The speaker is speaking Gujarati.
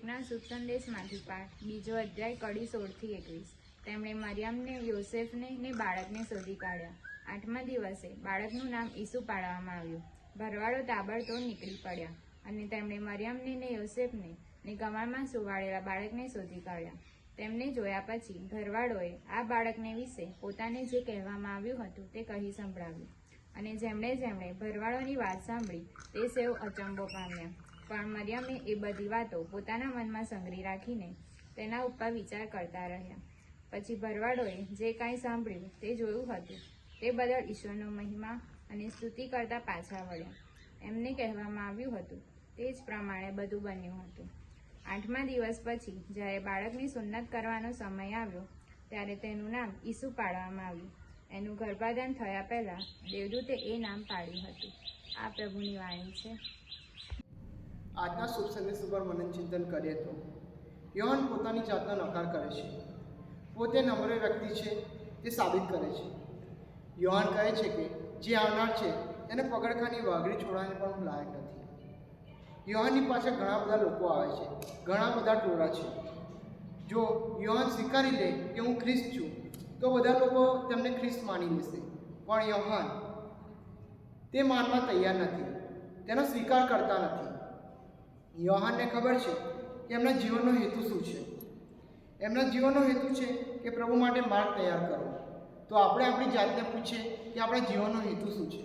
શુભ સંદેશમાંથી પાઠ બીજો અધ્યાય કડી સોળથી એકવીસ. તેમણે મરિયમને, યોસેફને ને બાળકને શોધી કાઢ્યા. આઠમા દિવસે બાળકનું નામ ઈસુ પાડવામાં આવ્યું. ભરવાડો તાબડતોડ નીકળી પડ્યા અને તેમણે મરિયમને ને યોસેફને ને કમળમાં સુવાડેલા બાળકને શોધી કાઢ્યા. તેમને જોયા પછી ભરવાડોએ આ બાળકને વિશે પોતાને જે કહેવામાં આવ્યું હતું તે કહી સંભળાવ્યું. અને જેમણે જેમણે ભરવાડોની વાત સાંભળી તે સેવ અચંબો પામ્યા. પણ મરિયમે એ બધી વાતો પોતાના મનમાં સંગ્રહી રાખીને તેના ઉપર વિચાર કરતા રહ્યા. પછી ભરવાડોએ જે કાંઈ સાંભળ્યું તે જોયું હતું. તે બદલ ઈશ્વરનો મહિમા અને સ્તુતિ કરતા પાછા વળ્યા. એમને કહેવામાં આવ્યું હતું, તે જ પ્રમાણે બધું બન્યું હતું. આઠમા દિવસ પછી, જ્યારે બાળકની સુન્નત કરવાનો સમય આવ્યો, ત્યારે તેનું નામ ઈસુ પાડવામાં આવ્યું. એનું ગર્ભાધાન થયા પહેલાં દેવદૂતે એ નામ પાડ્યું હતું. આ પ્રભુની વાણી છે. આજના શુભ સંદેશ ઉપર મનન ચિંતન કરીએ તો. યોહન પોતાની જાતનો નકાર કરે છે. પોતે નમ્ર વ્યક્તિ છે તે સાબિત કરે છે. યોહન કહે છે કે, જે આવનાર છે, એને પગડખાની વાઘડી છોડવાની પણ લાયક નથી. યોહાનની પાસે ઘણા બધા લોકો આવે છે. ઘણા બધા ટોળા છે. જો યોહાન સ્વીકારી લે કે હું ખ્રિસ્ત છું, તો બધા લોકો તેમને ખ્રિસ્ત માની લેશે. પણ યૌહન તે માનવા તૈયાર નથી. તેનો સ્વીકાર કરતા નથી. યોહાનને ખબર છે કે એમના જીવનનો હેતુ શું છે? એમના જીવનનો હેતુ છે કે પ્રભુ માટે માર્ગ તૈયાર કરો તો આપણે આપણી જાતને પૂછીએ કે આપણા જીવનનો હેતુ શું છે?